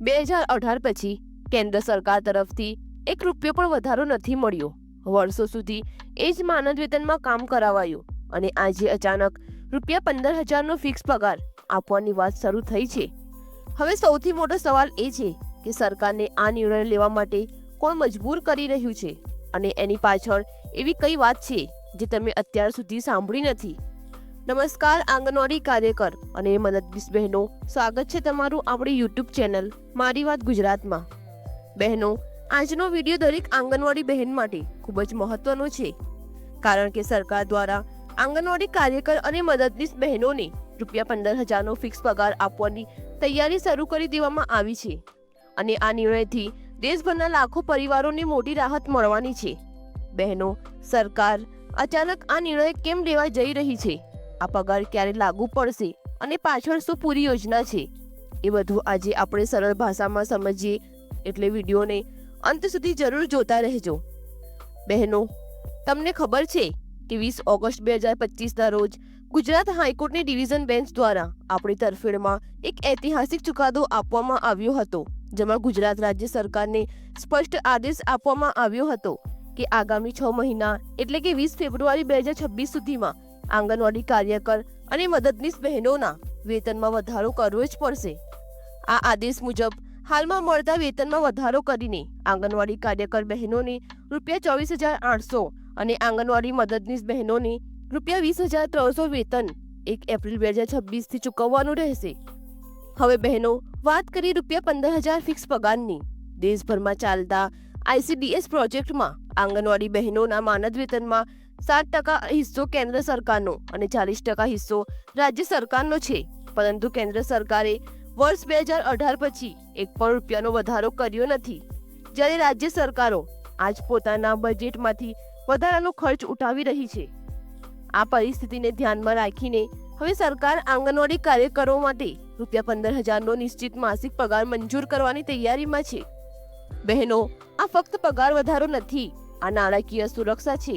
બે હજાર અઢાર પછી કેન્દ્ર સરકાર તરફથી એક રૂપિયો પણ વધારો નથી મળ્યો. વર્ષો સુધી એ જ માનદ વેતનમાં કામ કરાવાયું અને આજે અચાનક રૂપિયા પંદર હજારનો ફિક્સ પગાર આપવાની વાત શરૂ થઈ છે. હવે સૌથી મોટો સવાલ એ છે કે સરકારને આ નિર્ણય લેવા માટે કોણ મજબૂર કરી રહ્યું છે? અને એની પાછળ એવી કઈ વાત છે જે તમે અત્યાર સુધી સાંભળી નથી? નમસ્કાર, આંગણવાડી કાર્યકર અને મદદનીશ બહેનો. સ્વાગત છે તમારું આપણી યુટ્યુબ ચેનલ મારી વાત ગુજરાતમાં. બહેનો, આજનો વીડિયો દરેક આંગણવાડી બહેન માટે ખૂબ જ મહત્વનો છે. કારણ કે સરકાર દ્વારા આંગણવાડી કાર્યકર અને મદદનીશ બહેનોને રૂપિયા પંદર હજારનો ફિક્સ પગાર આપવાની તૈયારી શરૂ કરી દેવામાં આવી છે. અને આ નિર્ણયથી દેશભરના લાખો પરિવારોને મોટી રાહત મળવાની છે. બહેનો, સરકાર અચાનક આ નિર્ણય કેમ લેવા જઈ રહી છે? આ પગાર ક્યારે લાગુ પડશે અને પાછળ શું પૂરી યોજના છે? એ બધું આજે આપણે સરળ ભાષામાં સમજીએ એટલે વિડીયોને અંત સુધી જરૂર જોતા રહેજો. બહેનો, તમને ખબર છે કે વીસ ઓગસ્ટ બે હજાર પચીસના રોજ ગુજરાત હાઈકોર્ટની ડિવિઝન બેન્ચ દ્વારા આપણી તરફેણમાં એક ઐતિહાસિક ચુકાદો આપવામાં આવ્યો હતો, જેમાં ગુજરાત રાજ્ય સરકારને સ્પષ્ટ આદેશ આપવામાં આવ્યો હતો કે આગામી છ મહિના એટલે કે વીસ ફેબ્રુઆરી બે હજાર છવ્વીસ સુધીમાં આંગણવાડી કાર્યકર અને મદદનીશ બહેનોના વેતનમાં વધારો કરવો જ પડશે. આ આદેશ મુજબ હાલમાં મળતા વેતનમાં વધારો કરીને આંગણવાડી કાર્યકર બહેનોને રૂપિયા ચોવીસ હજાર આઠસો અને આંગણવાડી મદદનીશ બહેનોને રૂપિયા વીસ હજાર ત્રણસો વેતન એક એપ્રિલ બે હજાર છવ્વીસથી ચૂકવવાનું રહેશે. હવે બહેનો, વાત કરી રૂપિયા પંદર હજાર ફિક્સ પગારની. દેશભરમાં ચાલતા આઈસીડીએસ પ્રોજેક્ટમાં આંગણવાડી બહેનોના માનદ વેતનમાં સાત ટકા હિસ્સો કેન્દ્ર સરકારનો અને ચાલીસ ટકા હિસ્સો રાજ્ય સરકારનો છે. પરંતુ કેન્દ્ર સરકારે વર્ષ બે હજાર અઢાર પછી એક પણ રૂપિયાનો વધારો કર્યો નથી. જ્યારે રાજ્ય સરકારો આજ પોતાના બજેટમાંથી વધારાનો ખર્ચ ઉઠાવી રહી છે. આ પરિસ્થિતિને ધ્યાનમાં રાખીને હવે સરકાર આંગણવાડી કાર્યકરો માટે રૂપિયા પંદર હજારનો નિશ્ચિત માસિક પગાર મંજૂર કરવાની તૈયારીમાં છે. બહેનો, આ ફક્ત પગાર વધારો નથી, આ નાણાકીય સુરક્ષા છે.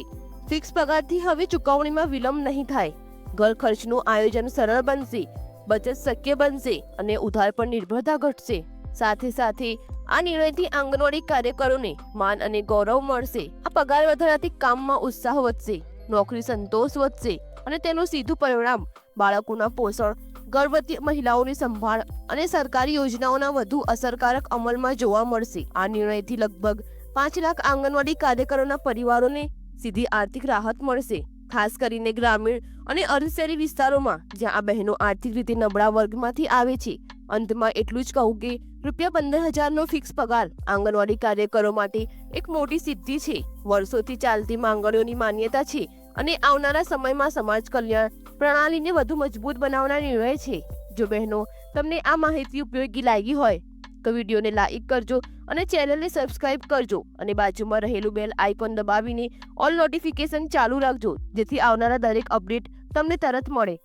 ફિક્સ પગારથી હવે ચૂકવણીમાં વિલંબ નહીં થાય. ઘર ખર્ચનું આયોજન સરળ બનશે, બચત શક્ય બનશે અને ઉધાર પર નિર્ભરતા ઘટશે. સાથે સાથે, આ નિર્ણયથી આંગણવાડી કાર્યકરોને માન અને ગૌરવ મળશે. આ પગાર વધારાથી કામમાં ઉત્સાહ વધશે, નોકરી સંતોષ વધશે અને તેનું સીધું પરિણામ બાળકોના પોષણ, ગર્ભવતી મહિલાઓની સંભાળ અને સરકારી યોજનાઓના વધુ અસરકારક અમલમાં જોવા મળશે. આ નિર્ણયથી લગભગ પાંચ લાખ આંગણવાડી કાર્યકરોના પરિવારોને સીધી આર્થિક રાહત મળશે, ખાસ કરીને ગ્રામીણ અને અર્ધશહેરી વિસ્તારોમાં, જ્યાં આ બહેનો આર્થિક રીતે નબળા વર્ગમાંથી આવે છે. અંતમાં એટલું જ કહું કે, રૂપિયા પંદર હજારનો ફિક્સ પગાર આંગણવાડી કાર્યકરો માટે એક મોટી સિદ્ધિ છે. વર્ષોથી ચાલતી માંગણીઓની માન્યતા છે અને આવનારા સમયમાં સમાજ કલ્યાણ પ્રણાલીને વધુ મજબૂત બનાવનાર નિર્ણય છે. જો બહેનો તમને આ માહિતી ઉપયોગી લાગી હોય, તો વિડીયોને લાઈક કરજો અને ચેનલને સબસ્ક્રાઇબ કરજો અને બાજુમાં રહેલું બેલ આઇકોન દબાવીને ઓલ નોટિફિકેશન ચાલુ રાખજો જેથી આવનારા દરેક અપડેટ તમને તરત મળે.